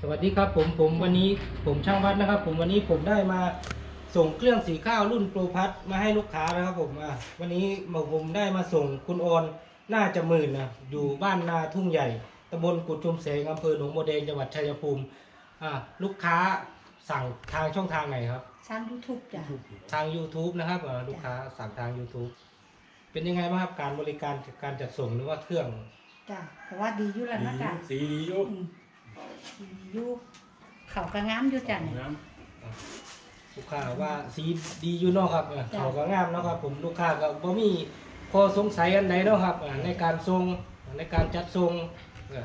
สวัสดีครับผมผมวันนี้ผมช่างวัดนะครับ ผมวันนี้ผมได้มาส่งเครื่องสีข้าวรุ่นโปรพัทมาให้ลูกค้านะครับผมอะวันนี้ผมได้มาส่งคุณออนน่าจะหมื่นนะอยู่บ้านนาทุ่งใหญ่ตำบลกุดชุมแสงอำเภอหนองบัวแดงจังหวัดชัยภูมิอะลูกค้าสั่งทางช่องทางไหนครับช่างยูทูบจ้ะทาง YouTube นะครับอะลูกค้าสั่งทาง YouTube เป็นยังไงบ้างครับการบริการการจัดส่งหรือว่าเครื่องจ้ะแต่ว่าดีอยู่แล้วนะจ้ะสีดีอยู่ อืมดีอยู่เขาก็งามอยู่จ้ะเนี่ยน้ลูกค้าว่าสีดีอยู่เนาะครับอะจ้ะ เขาก็งามเนาะครับ ผมลูกค้าก็บ่มีข้อสงสัยอันใดเนาะครับอะในการส่งในการจัดส่งอะ